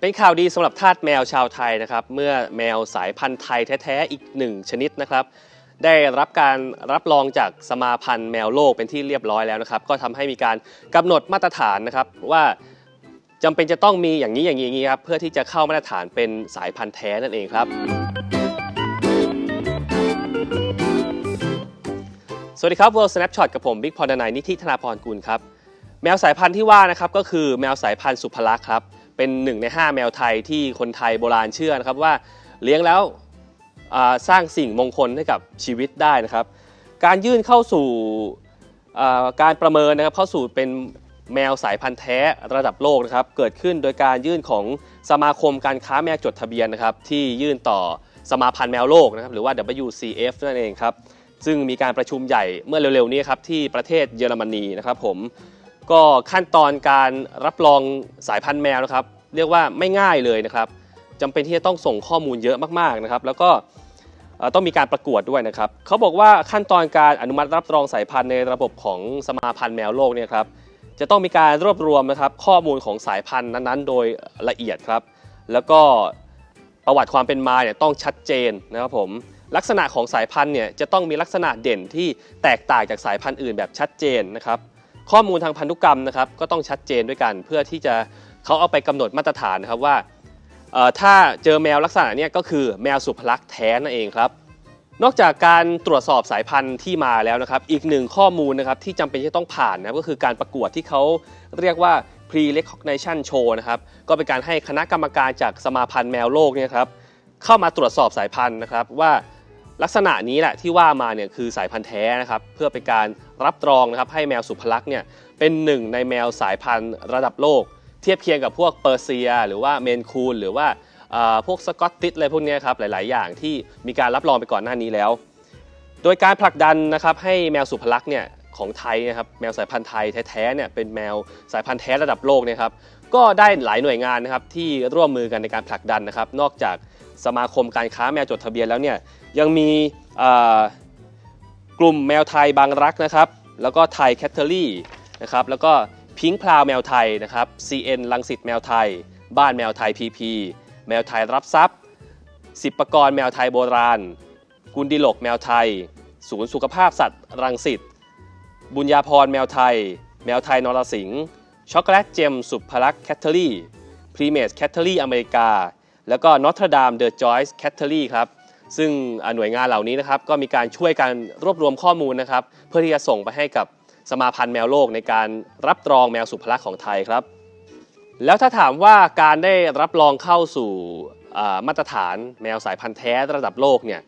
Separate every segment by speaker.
Speaker 1: เป็นข่าวดีสำหรับทาสแมวชาวไทยนะครับ เมื่อแมวสายพันธุ์ไทยแท้ๆอีกหนึ่งชนิดนะครับ ได้รับการรับรองจากสมาพันธ์แมวโลกเป็นที่เรียบร้อยแล้วนะครับ ก็ทำให้มีการกำหนดมาตรฐานนะครับว่าจำเป็นจะต้องมีอย่างนี้อย่างนี้อย่างนี้ครับเพื่อที่จะเข้ามาตรฐานเป็นสายพันธุ์แท้นั่นเองครับ สวัสดีครับ World Snapshot กับผมบิ๊กพรดนายนิธิธนาพรกุลครับ แมวสายพันธุ์ที่ว่านะครับก็คือแมวสายพันธุ์สุภลักษณ์ครับ เป็นหนึ่งใน 5 แมวไทยที่คนไทยโบราณเชื่อนะครับว่าเลี้ยงแล้วสร้างสิ่งมงคลให้กับชีวิตได้นะครับ การยื่นเข้าสู่การประเมินนะครับเข้าสู่เป็นแมวสายพันธุ์แท้ระดับโลกนะครับเกิดขึ้นโดยการยื่นของสมาคมการค้าแมวจดทะเบียนนะครับที่ยื่นต่อสมาพันธ์แมวโลกนะครับหรือว่า WCF นั่นเองครับ ซึ่งมีการประชุมใหญ่เมื่อเร็วๆนี้ครับที่ประเทศเยอรมนีนะครับผมก็ขั้นตอนการรับรองสายพันธุ์แมวนะครับ เรียกว่าไม่ง่ายเลยนะครับจำเป็นที่จะต้องส่งข้อมูลเยอะมากๆนะครับ แล้วก็ต้องมีการประกวดด้วยนะครับเขาบอกว่าขั้นตอนการอนุมัติรับรองสายพันธุ์ในระบบของสมาพันธ์แมวโลกเนี่ยครับจะต้องมีการรวบรวมนะครับข้อมูลของสายพันธุ์นั้นๆ โดยละเอียดครับ แล้วก็ประวัติความเป็นมาเนี่ยต้องชัดเจนนะครับผม ลักษณะของสายพันธุ์เนี่ยจะต้องมีลักษณะเด่นที่แตกต่างจากสายพันธุ์อื่นแบบชัดเจนนะครับข้อมูลทางพันธุกรรมนะครับก็ต้องชัดเจนด้วยกันเพื่อที่จะเขาเอาไปกำหนดมาตรฐานนะครับว่าถ้าเจอแมวลักษณะเนี้ก็คือแมวสุภลักษณ์แท้นั่นเองครับนอกจากการตรวจสอบสายพันธุ์ที่มาแล้วนะครับ อีกหนึ่งข้อมูลนะครับที่จำเป็นที่ต้องผ่านนะครับก็คือการประกวดที่เขาเรียกว่า pre recognition show นะครับก็เป็นการให้คณะกรรมการจากสมาพันธ์แมวโลกเนี่ยครับเข้ามาตรวจสอบสายพันธุ์นะครับว่า ลักษณะนี้แหละที่ว่ามาเนี่ยคือสายพันธุ์แท้นะครับเพื่อเป็นการรับรองนะครับให้แมวสุภลักษณ์เนี่ยเป็นหนึ่งในแมวสายพันธุ์ระดับโลก เทียบเคียงกับพวกเปอร์เซีย หรือว่าเมนคูนหรือว่าพวกสกอตติชอะไรพวกนี้ครับหลาย ๆ อย่างที่มีการรับรองไปก่อนหน้านี้แล้ว โดยการผลักดันนะครับให้แมวสุภลักษณ์เนี่ยของไทยนะครับแมวสายพันธุ์ไทยแท้ๆเนี่ยเป็นแมวสายพันธุ์แท้ระดับโลกเนยครับก็ได้หลายหน่วยงานนะครับที่ร่วมมือกันในการผลักดันนะครับ นอกจาก สมาคมการค้าแมวจดทะเบียนแล้วเนี่ยยังมีกลุ่มแมวไทยบางรักนะครับ แล้วก็ไทยแคทเทอรี่นะครับแล้วก็พิงค์พลาวแมวไทยนะครับ CN ลังสิตแมวไทย บ้านแมวไทย PP แมวไทยรับทรัพย์สิบประกรณ์แมวไทยโบราณ กุลดิลกแมวไทย ศูนย์สุขภาพสัตว์รังสิตบุญญาพรแมวไทย แมวไทยนรสิงห์ช็อกโกแลตเจมสุภลักษณ์แคทเทอรี่พรีเมสแคทเทอรี่อเมริกา แล้วก็นอตรดามเดอะจอยส์แคทเทอรี่ครับซึ่งหน่วยงานเหล่านี้นะครับก็มีการช่วยกันรวบรวมข้อมูลนะครับ เพื่อที่จะส่งไปให้กับสมาพันธ์แมวโลกในการรับรองแมวสุภลักษณ์ของไทยครับ แล้วถ้าถามว่าการได้รับรองเข้าสู่มาตรฐานแมวสายพันธุ์แท้ระดับโลกเนี่ย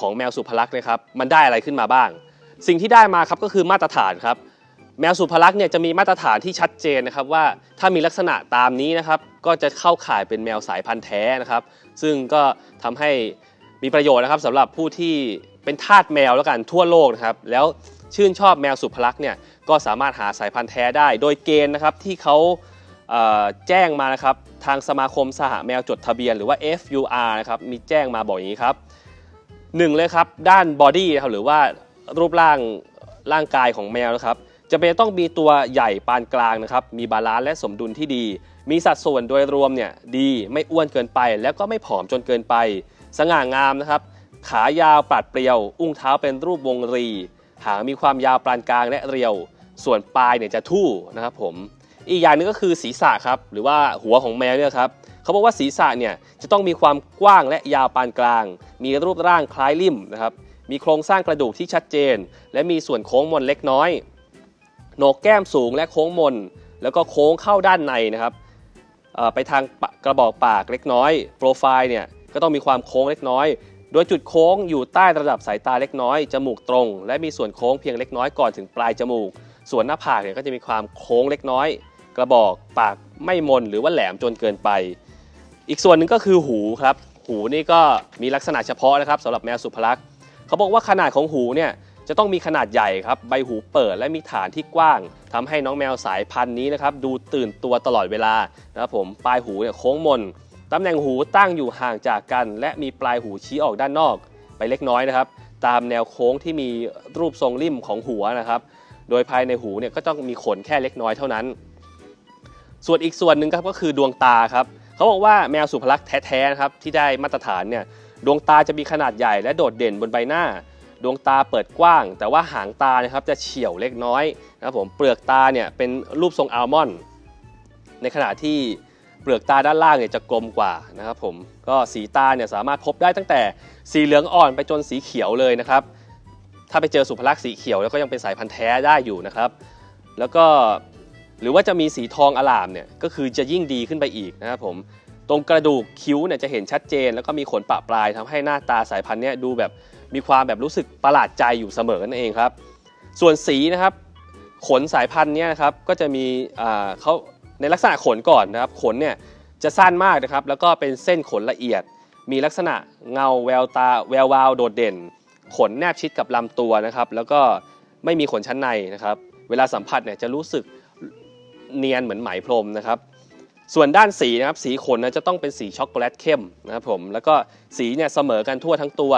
Speaker 1: ของแมวสุภลักษณ์นะครับมันได้อะไรขึ้นมาบ้าง สิ่งที่ได้มาครับก็คือมาตรฐานครับ แมวสุภลักษณ์เนี่ยจะมีมาตรฐานที่ชัดเจนนะครับว่าถ้ามีลักษณะตามนี้นะครับก็จะเข้าข่ายเป็นแมวสายพันธุ์แท้นะครับ ซึ่งก็ทำให้มีประโยชน์นะครับสำหรับผู้ที่เป็นทาสแมวแล้วกันทั่วโลกนะครับแล้วชื่นชอบแมวสุภลักษณ์เนี่ยก็สามารถหาสายพันธุ์แท้ได้ โดยเกณฑ์นะครับที่เขาเอ่อแจ้งมานะครับทางสมาคมสหแมวจดทะเบียนหรือว่า FUR นะครับมีแจ้งมาบอกอย่างนี้ครับหนึ่งเลยครับด้านบอดี้นะครับหรือว่ารูปร่างร่างกายของแมวนะครับ จะเป็นต้องมีตัวใหญ่ปานกลางนะครับ มีบาลานซ์และสมดุลที่ดี มีสัดส่วนโดยรวมเนี่ยดีไม่อ้วนเกินไป แล้วก็ไม่ผอมจนเกินไป สง่างามนะครับ ขายาวปราดเปรียว อุ้งเท้าเป็นรูปวงรี หางมีความยาวปานกลางและเรียว ส่วนปลายเนี่ยจะทู่นะครับผม อีกอย่างหนึงก็คือศีรษะครับ หรือว่าหัวของแมวเนี่ยครับเขาบอกว่าศีรษะเนี่ยจะต้องมีความกว้างและยาวปานกลาง มีรูปร่างคล้ายลิ่มนะครับ มีโครงสร้างกระดูกที่ชัดเจน และมีส่วนโค้งมนเล็กน้อย โหนกแก้มสูงและโค้งมน แล้วก็โค้งเข้าด้านในนะครับไปทางกระบอกปากเล็กน้อยโปรไฟล์เนี่ยก็ต้องมีความโค้งเล็กน้อย โดยจุดโค้งอยู่ใต้ระดับสายตาเล็กน้อย จมูกตรง และมีส่วนโค้งเพียงเล็กน้อยก่อนถึงปลายจมูก ส่วนหน้าผากเนี่ยก็จะมีความโค้งเล็กน้อย กระบอกปากไม่มนหรือว่าแหลมจนเกินไป อีกส่วนหนึ่งก็คือหูครับ หูนี่ก็มีลักษณะเฉพาะนะครับสำหรับแมวสุภลักษณ์เขาบอกว่าขนาดของหูเนี่ย จะต้องมีขนาดใหญ่ครับ ใบหูเปิดและมีฐานที่กว้างทำให้น้องแมวสายพันธุ์นี้นะครับดูตื่นตัวตลอดเวลานะครับผมปลายหูเนี่ยโค้งมนตำแหน่งหูตั้งอยู่ห่างจากกัน และมีปลายหูชี้ออกด้านนอก ไปเล็กน้อยนะครับ ตามแนวโค้งที่มีรูปทรงริมของหัวนะครับ โดยภายในหูเนี่ยก็ต้องมีขนแค่เล็กน้อยเท่านั้น ส่วนอีกส่วนหนึ่งครับก็คือดวงตาครับเขาบอกว่าแมวสุพรรณแท้ๆนะครับที่ได้มาตรฐานเนี่ยดวงตาจะมีขนาดใหญ่และโดดเด่นบนใบหน้า ดวงตาเปิดกว้าง แต่ว่าหางตานะครับจะเฉียวเล็กน้อยนะครับผมเปลือกตาเนี่ยเป็นรูปทรงอัลมอนด์ในขณะที่เปลือกตาด้านล่างเนี่ยจะกลมกว่านะครับผมก็สีตาเนี่ยสามารถพบได้ตั้งแต่สีเหลืองอ่อนไปจนสีเขียวเลยนะครับ ถ้าไปเจอสุภลักษณ์สีเขียวแล้วก็ยังเป็นสายพันธุ์แท้ได้อยู่นะครับ แล้วก็หรือว่าจะมีสีทองอลามเนี่ยก็คือจะยิ่งดีขึ้นไปอีกนะครับผมตรงกระดูกคิ้วเนี่ยจะเห็นชัดเจน แล้วก็มีขนปะปลายทำให้หน้าตาสายพันธุ์เนี่ยดูแบบ มีความแบบรู้สึกประหลาดใจอยู่เสมอนั่นเองครับ ส่วนสีนะครับ ขนสายพันธุ์เนี่ยนะครับก็จะมีเขาในลักษณะขนก่อนนะครับขนเนี่ยจะสั้นมากนะครับ แล้วก็เป็นเส้นขนละเอียด มีลักษณะเงาแววตาแวววาวโดดเด่น ขนแนบชิดกับลำตัวนะครับ แล้วก็ไม่มีขนชั้นในนะครับ เวลาสัมผัสเนี่ยจะรู้สึกเนียนเหมือนไหมพรมนะครับ ส่วนด้านสีนะครับ สีขนนะจะต้องเป็นสีช็อกโกแลตเข้มนะครับผม แล้วก็สีเนี่ยเสมอกันทั่วทั้งตัว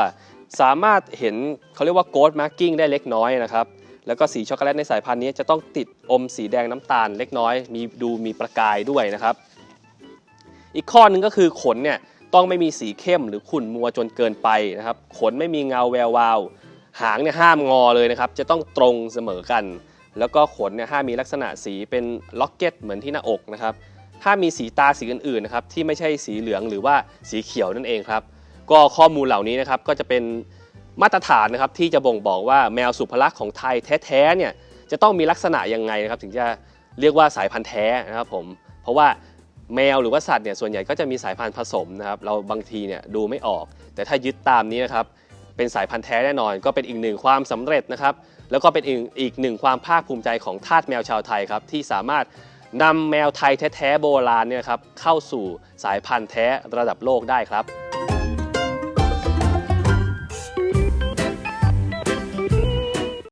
Speaker 1: สามารถเห็นเขาเรียกว่าโก d มาร์กิ้งได้เล็กน้อยนะครับ แล้วก็สีช็อกโกแลตในสายพันธุ์นี้จะต้องติดอมสีแดงน้ำตาลเล็กน้อย มีดูมีประกายด้วยนะครับ อีกข้อหนึ่งก็คือขนเนี่ยต้องไม่มีสีเข้มหรือขุ่นมัวจนเกินไปนะครับ ขนไม่มีเงาแวววาว หางเนี่ยห้ามงอเลยนะครับ จะต้องตรงเสมอกัน แล้วก็ขนเนี่ยห้ามมีลักษณะสีเป็นล็อกเก็ตเหมือนที่หน้าอกนะครับห้ามมีสีตาสีอื่นๆนะครับที่ไม่ใช่สีเหลืองหรือว่าสีเขียวนั่นเองครับ ก็ข้อมูลเหล่านี้นะครับก็จะเป็นมาตรฐานนะครับที่จะบ่งบอกว่าแมวสุภลักษณ์ของไทยแท้ๆเนี่ยจะต้องมีลักษณะยังไงนะครับ ถึงจะเรียกว่าสายพันธุ์แท้นะครับผมเพราะว่าแมวหรือว่าสัตว์เนี่ยส่วนใหญ่ก็จะมีสายพันธุ์ผสมนะครับเราบางทีเนี่ยดูไม่ออก แต่ถ้ายึดตามนี้นะครับเป็นสายพันธุ์แท้แน่นอน ก็เป็นอีกหนึ่งความสำเร็จนะครับแล้วก็เป็นอีกอีกหนึ่งความภาคภูมิใจของทาสแมวชาวไทยครับที่สามารถนำแมวไทยแท้ๆโบราณเนี่ยครับเข้าสู่สายพันธุ์แท้ระดับโลกได้ครับ